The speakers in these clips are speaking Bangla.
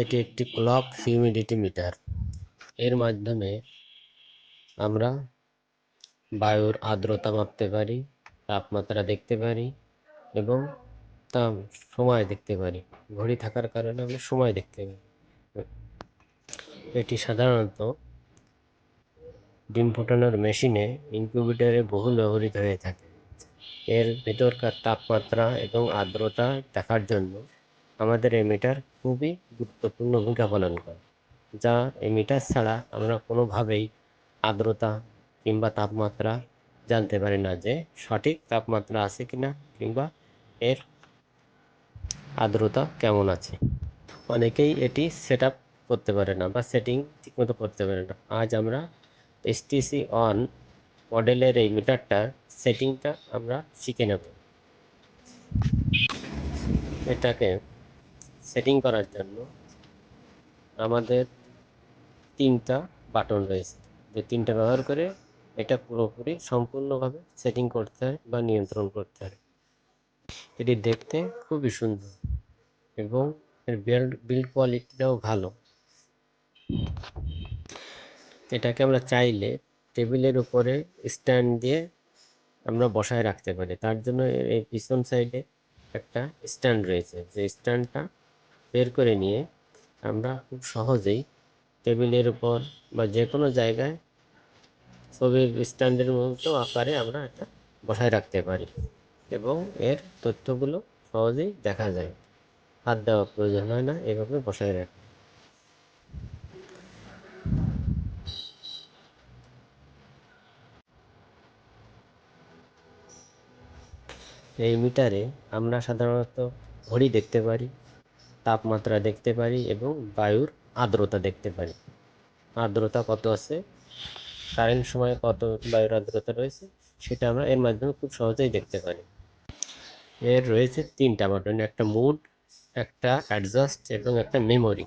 এটি একটি ক্লক হিউমিডিটি মিটার। এর মাধ্যমে আমরা বায়ুর আর্দ্রতা মাপতে পারি, তাপমাত্রা দেখতে পারি এবং তা সময় দেখতে পারি। ঘড়ি থাকার কারণে আমরা সময় দেখতে পারি। এটি সাধারণত ডিম ফোটানোর মেশিনে ইনকিউবেটরে বহুল ব্যবহৃত হয়ে থাকে। এর ভেতরকার তাপমাত্রা এবং আর্দ্রতা দেখার জন্য আমাদের এই মিটার খুবই গুরুত্বপূর্ণ ভূমিকা পালন করে, যা এই মিটার ছাড়া আমরা কোনোভাবেই আর্দ্রতা কিংবা তাপমাত্রা জানতে পারি না যে সঠিক তাপমাত্রা আছে কিনা কিংবা এর আর্দ্রতা কেমন আছে। অনেকেই এটি সেট করতে পারে না বা সেটিং ঠিকমতো করতে পারে না। আজ আমরা এসটিসি অন মডেলের এই মিটারটার সেটিংটা আমরা শিখে নেব। এটাকে সেটিং করার জন্য আমাদের তিনটা বাটন রয়েছে। যে তিনটা ব্যবহার করে এটা পুরোপুরি সম্পূর্ণভাবে সেটিং করতে হয় বা নিয়ন্ত্রণ করতে হয়। এটি দেখতে খুবই সুন্দর এবং এর বিল্ড বিল্ড কোয়ালিটিটাও ভালো। এটাকে আমরা চাইলে টেবিলের উপরে স্ট্যান্ড দিয়ে আমরা বসায় রাখতে পারি। তার জন্য এই পিছন সাইডে একটা স্ট্যান্ড রয়েছে। যে স্ট্যান্ডটা বের করে নিয়ে আমরা খুব সহজেই টেবিলের উপর বা যে কোনো জায়গায় ছবির স্ট্যান্ডের মতো আকারে আমরা এটা বসায় রাখতে পারি এবং এর তথ্যগুলো সহজেই দেখা যায়। হাত দেওয়া প্রয়োজন হয় না, এভাবে বসায় রাখা। এই মিটারে আমরা সাধারণত ঘড়ি দেখতে পারি। তাপমাত্রা দেখতে পারি এবং বায়ুর আর্দ্রতা দেখতে পারি। আর্দ্রতা কত আছে? কারেন্ট সময়ে কত বায়ুর আর্দ্রতা রয়েছে? সেটা আমরা এর মাধ্যমে খুব সহজেই দেখতে পারি। এর রয়েছে তিনটা বাটন একটা মুড একটা অ্যাডজাস্ট এবং একটা মেমোরি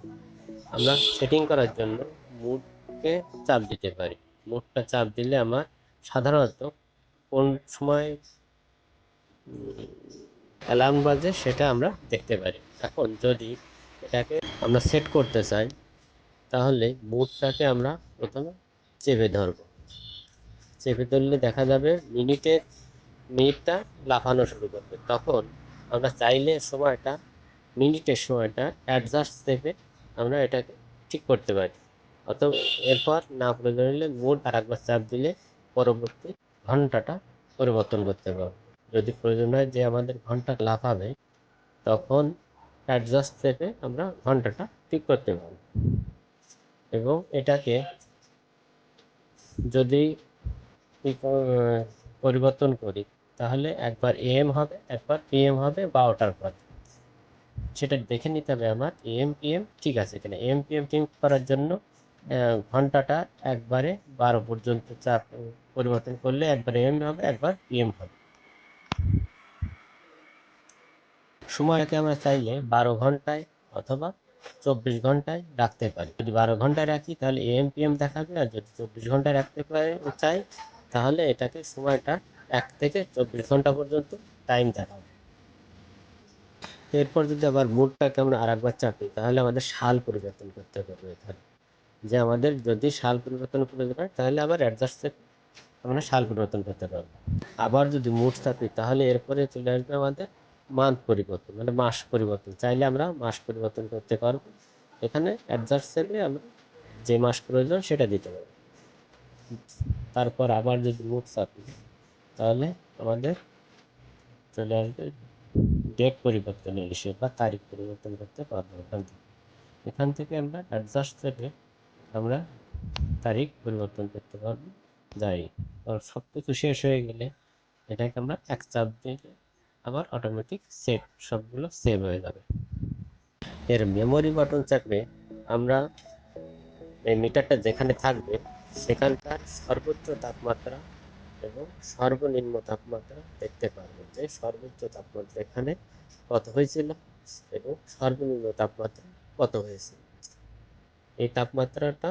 আমরা সেটিং করার জন্য মুডকে চাপ দিতে পারি। মুডটা চাপ দিলে আমার সাধারণত কোন সময় অ্যালার্ম বাজে, সেটা আমরা দেখতে পারি। এখন যদি এটাকে আমরা সেট করতে চাই, তাহলে মুডটাকে আমরা প্রথমে চেপে ধরব। চেপে ধরলে দেখা যাবে মিনিটে মিনিটটা লাফানো শুরু করবে। তখন আমরা চাইলে সময়টা, মিনিটের সময়টা অ্যাডজাস্ট চেপে আমরা এটাকে ঠিক করতে পারি। অত এরপর না প্রয়োজন হলে মোট আর একবার চাপ দিলে পরবর্তী ঘন্টাটা পরিবর্তন করতে পারব। যদি প্রয়োজন হয় যে আমাদের ঘণ্টা লাফাবে, তখন অ্যাডজাস্ট চেপে আমরা ঘন্টাটা ঠিক করতে পারব। এবং এটাকে যদি পরিবর্তন করি, তাহলে একবার এম হবে, একবার পিএম হবে বারোটার পর। সেটা দেখে নিতে হবে আমার এম পিএম ঠিক আছে কিনা। এম পিএম ঠিক করার জন্য ঘন্টাটা একবারে বারো পর্যন্ত চাপ পরিবর্তন করলে একবার এম হবে, একবার পিএম হবে। সময়কে আমরা চাইলে বারো ঘন্টায় অথবা চব্বিশ ঘন্টায় রাখতে পারি। যদি বারো ঘন্টায় রাখি, তাহলে এম পিএম দেখাবে, আর যদি চব্বিশ ঘন্টায় রাখতে পারে, চাই, তাহলে এটাকে সময়টা এক থেকে চব্বিশ ঘণ্টা পর্যন্ত টাইম দেখাবে। এরপর যদি আবার মুডটাকে আমরা আর একবার চাপি, তাহলে আমাদের সাল পরিবর্তন করতে হবে এখানে। যে আমাদের যদি সাল পরিবর্তন প্রয়োজন হয় তাহলে আবার অ্যাডজাস্ট আমরা সাল পরিবর্তন করতে পারব। আবার যদি মুড চাপি তাহলে এরপরে চলে আসবে আমাদের মান্থ পরিবর্তন মানে মাস পরিবর্তন। চাইলে আমরা মাস পরিবর্তন করতে পারব। এখানে অ্যাডজাস্ট সেলে আমরা যে মাস প্রয়োজন সেটা দিতে পারব। তারপর আবার যদি মুড চাপি তাহলে আমাদের চলে আসবে ডেট পরিবর্তনের হিসেবে বা তারিখ পরিবর্তন করতে পারব এখান থেকে। এখান থেকে আমরা অ্যাডজাস্ট সেলে আমরা তারিখ পরিবর্তন করতে পারব। যাই। সব কিছু শেষ হয়ে গেলে এটাকে আমরা এক চাপ দিয়ে আবার অটোমেটিক সেট সবগুলো সেভ হয়ে যাবে। এর মেমোরি বাটন চাপলে আমরা এই মিটারটা যেখানে থাকবে, সেখানকার সর্বোচ্চ তাপমাত্রা এবং সর্বনিম্ন তাপমাত্রা দেখতে পারব যে সর্বোচ্চ তাপমাত্রা এখানে কত হয়েছিল এবং সর্বনিম্ন তাপমাত্রা কত হয়েছে। এই তাপমাত্রাটা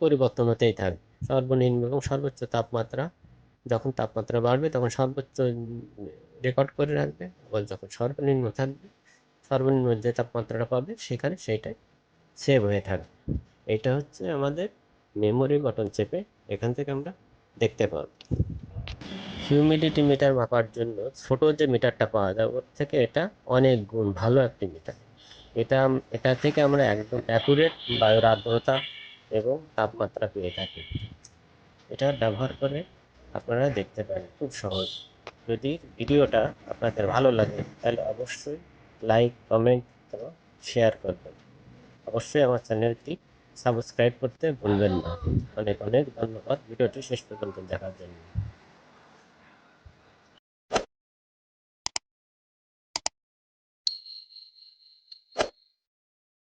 পরিবর্তন হতেই থাকবে। সর্বনিম্ন এবং সর্বোচ্চ তাপমাত্রা, যখন তাপমাত্রা বাড়বে তখন সর্বোচ্চ রেকর্ড করে রাখবে আবার যখন সর্বনিম্ন থাকবে, সর্বনিম্ন যে তাপমাত্রাটা পাবে সেখানে সেইটাই সেভ হয়ে থাকবে। এটা হচ্ছে আমাদের মেমোরি বটন চেপে এখান থেকে আমরা দেখতে পাবো। হিউমিডিটি মিটার মাপার জন্য ছোটো যে মিটারটা পাওয়া যায়, ওর থেকে এটা অনেক গুণ ভালো একটি মিটার এটা এটা থেকে আমরা একদম অ্যাকুরেট বায়ুর আর্দ্রতা এবং তাপমাত্রা পেয়ে থাকি। এটা ব্যবহার করে আপনারা দেখতে পারেন খুব সহজ। যদি ভিডিওটা আপনাদের ভালো লাগে, তাহলে অবশ্যই লাইক, কমেন্ট এবং শেয়ার করবেন। অবশ্যই আমার চ্যানেলটি সাবস্ক্রাইব করতে ভুলবেন না। অনেক অনেক ধন্যবাদ। ভিডিওটি শেষ পর্যন্ত দেখার জন্য।